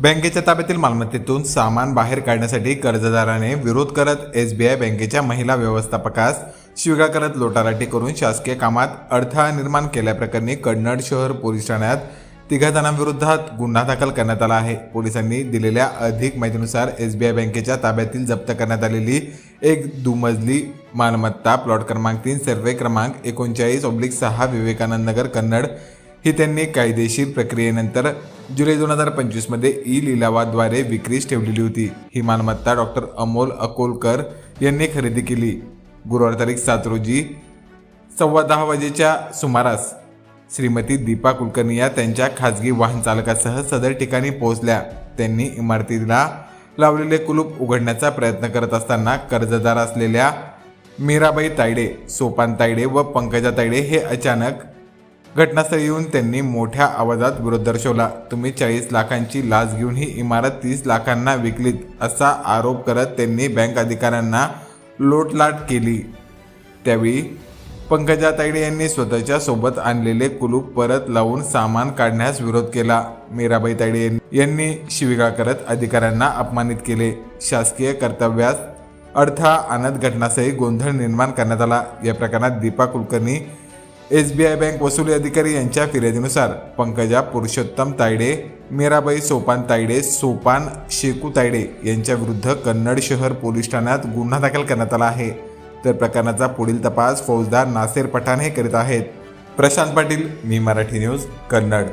बँकेच्या ताब्यातील मालमत्तेतून सामान बाहेर काढण्यासाठी कर्जदाराने विरोध करत एस बी आय बँकेच्या महिला व्यवस्थापकास शिवगा करत लोटालाटी करून शासकीय कामात अडथळा निर्माण केल्याप्रकरणी कन्नड शहर पोलीस ठाण्यात तिघा जणांविरोधात गुन्हा दाखल करण्यात आला आहे. पोलिसांनी दिलेल्या अधिक माहितीनुसार एस बी आय बँकेच्या ताब्यातील जप्त करण्यात आलेली एक दुमजली मालमत्ता प्लॉट क्रमांक तीन सर्वे क्रमांक एकोणचाळीस ऑब्लिक सहा विवेकानंद नगर कन्नड. ही त्यांनी कायदेशीर प्रक्रियेनंतर जुलै दोन हजार पंचवीसमध्ये ई लिलावाद्वारे विक्रीस ठेवलेली होती. ही मालमत्ता डॉक्टर अमोल अकोलकर यांनी खरेदी केली. गुरुवार तारीख सात रोजी सव्वा दहा वाजेच्या सुमारास श्रीमती दीपा कुलकर्णी या त्यांच्या खाजगी वाहन चालकासह सदर ठिकाणी पोहोचल्या. त्यांनी इमारतीला लावलेले कुलूप उघडण्याचा प्रयत्न करत असताना कर्जदार असलेल्या मीराबाई तायडे सोपान तायडे व पंकजा तायडे हे अचानक घटनास्थळी येऊन त्यांनी मोठ्या आवाजात विरोध दर्शवला. तुम्ही चाळीस लाखांची लाच घेऊन ही इमारत तीस लाखांना विकलीत असा आरोप करत त्यांनी बँक अधिकाऱ्यांना लोटलाट केली. त्यावेळी पंकजा तायडे यांनी स्वतःच्या सोबत आणलेले कुलूप परत लावून सामान काढण्यास विरोध केला. मीराबाई तायडे यांनी- यांनी शिविगाळ करत अधिकाऱ्यांना अपमानित केले. शासकीय कर्तव्यास अडथळा आणत घटनासही गोंधळ निर्माण करण्यात आला. या प्रकरणात Deepa Kulkarni S B I bank वसुली अधिकारी यांच्या फिर्यादीनुसार पंकजा पुरुषोत्तम तायडे मीराबाई सोपान तायडे सोपान शेकू तायडे यांच्या विरुद्ध कन्नड शहर पोलीस ठाण्यात गुन्हा दाखल करण्यात आला आहे. तर प्रकरणाचा पुढील तपास फौजदार नासेर पठाण हे करीत आहेत. प्रशांत पाटील मी मराठी न्यूज कन्नड.